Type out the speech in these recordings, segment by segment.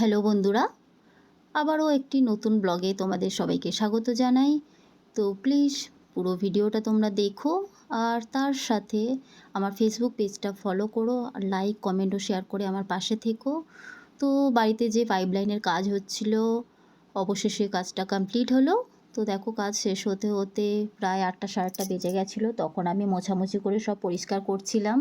Hello বন্ধুরা, আবারও একটি নতুন ব্লগে তোমাদের সবাইকে স্বাগত জানাই। তো প্লিজ পুরো ভিডিওটা তোমরা দেখো আর তার সাথে আমার ফেসবুক পেজটা ফলো করো আর লাইক কমেন্ট ও শেয়ার করে আমার পাশে থেকো। তো বাড়িতে যে পাইপলাইনের কাজ হচ্ছিল, অবশেষে কাজটা কমপ্লিট হলো। তো দেখো কাজ শেষ হতে হতে প্রায় আটটা সাড়ে আটটা বেজে গেছিল, তখন আমি মোছামুছি করে সব পরিষ্কার করছিলাম।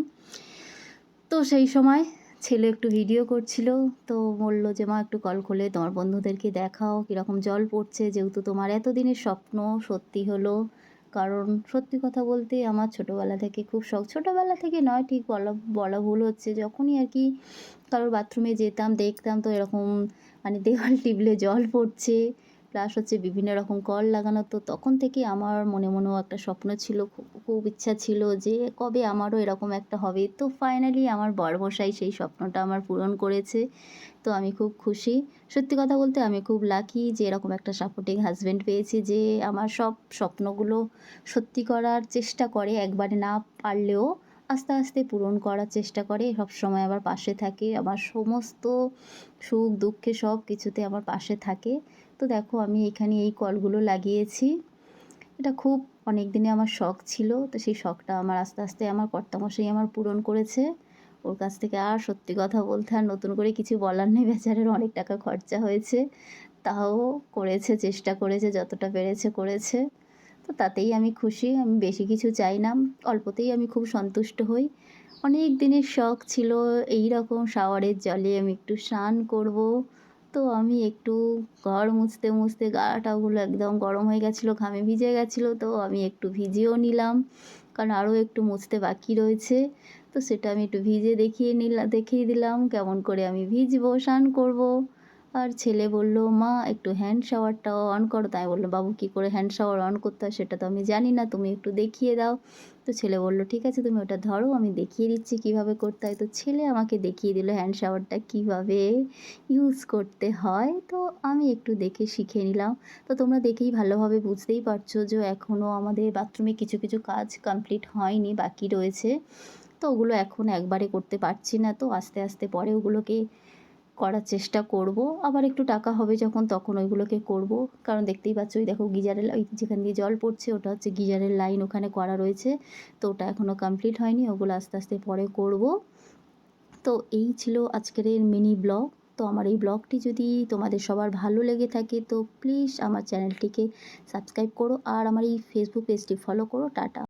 তো সেই সময় ছেলে একটু ভিডিও করছিল, তো বলল যে, মা, একটু কল খুলে তোমার বন্ধুদেরকে দেখাও, কীরকম জল পড়ছে, যেহেতু তোমার এতদিনের স্বপ্ন সত্যি হলো। কারণ সত্যি কথা বলতে আমার ছোটোবেলা থেকে খুব শখ, ছোটোবেলা থেকে নয়, ঠিক বলা বলা ভুল হচ্ছে, যখনই আর কি কারোর বাথরুমে যেতাম, দেখতাম তো এরকম মানে দেওয়াল টিপলে জল পড়ছে। প্লাস হচ্ছে বিভিন্ন রকম কল লাগানো, তো তখন থেকে আমার মনে মনেও একটা স্বপ্ন ছিল, খুব ইচ্ছা ছিল যে কবে আমারও এরকম একটা হবে। তো ফাইনালি আমার বরমশাই সেই স্বপ্নটা আমার পূরণ করেছে, তো আমি খুব খুশি। সত্যি কথা বলতে আমি খুব লাকি যে এরকম একটা সাপোর্টিং হাজব্যান্ড পেয়েছি যে আমার সব স্বপ্নগুলো সত্যি করার চেষ্টা করে, একবারে না পারলেও আস্তে আস্তে পূরণ করার চেষ্টা করে সব সময় আমার পাশে থাকে, আমার সমস্ত সুখ দুঃখে সব কিছুতে আমার পাশে থাকে। তো দেখো আমি এখানে এই কলগুলো লাগিয়েছি। এটা খুব অনেক দিনে আমার শখ ছিল, তো সেই শখটা আমার আস্তে আস্তে আমার কর্তামশাই আমার পূরণ করেছে। ওর কাছ থেকে আর সত্যি কথা বলতে আর নতুন করে কিছু বলার নেই, বেচারের অনেক টাকা খরচা হয়েছে। তাও করেছে, চেষ্টা করেছে, যতটা পেরেছে করেছে। তো তাতেই আমি খুশি, আমি বেশি কিছু চাই না, অল্পতেই আমি খুব সন্তুষ্ট হই। অনেক দিনের শখ ছিল এই রকম শাওয়ারের জলে আমি একটু স্নান করব। তো আমি একটু ঘর মুছতে মুছতে গাটাগুলো একদম গরম হয়ে গেছিল, ঘামে ভিজে গেছিল, তো আমি একটু ভিজিয়েও নিলাম। কারণ আরও একটু মুছতে বাকি রয়েছে, তো সেটা আমি একটু ভিজে দেখিয়ে নিলাম দেখিয়ে দিলাম, কেমন করে আমি ভিজবো, স্নান করব। আর ছেলে বলল, মা, একটু হ্যান্ড শাওয়ারটাও অন করো। তাই বলল, বাবু, কী করে হ্যান্ড শাওয়ার অন করতে হয় সেটা তো আমি জানি না, তুমি একটু দেখিয়ে দাও। তো ছেলে বলল, ঠিক আছে, তুমি ওটা ধরো, আমি দেখিয়ে দিচ্ছি কীভাবে করতে হয়। তো ছেলে আমাকে দেখিয়ে দিল হ্যান্ড শাওয়ারটা কীভাবে ইউজ করতে হয়। তো আমি একটু দেখে শিখে নিলাম। তো তোমরা দেখেই ভালোভাবে বুঝতেই পারছ যে এখনও আমাদের বাথরুমে কিছু কিছু কাজ কমপ্লিট হয়নি, বাকি রয়েছে। তো ওগুলো এখন একবারে করতে পারছি না। তো আস্তে আস্তে পরে ওগুলোকে করার চেষ্টা করব। আবার একটু টাকা হবে যখন, তখন ওইগুলোকে করব। কারণ দেখতেই পাচ্ছ ওই দেখো গিজারের ওই যেখান দিয়ে জল পড়ছে, ওটা হচ্ছে গিজারের লাইন ওখানে করা রয়েছে। তো ওটা এখনও কমপ্লিট হয়নি, ওগুলো আস্তে আস্তে পরে করব। তো এই ছিল আজকের মিনি ব্লগ তো আমার এই ব্লগটি যদি তোমাদের সবার ভালো লেগে থাকে, তো প্লিজ আমার চ্যানেলটিকে সাবস্ক্রাইব করো। আর আমার এই ফেসবুক পেজটি ফলো করো। টাটা।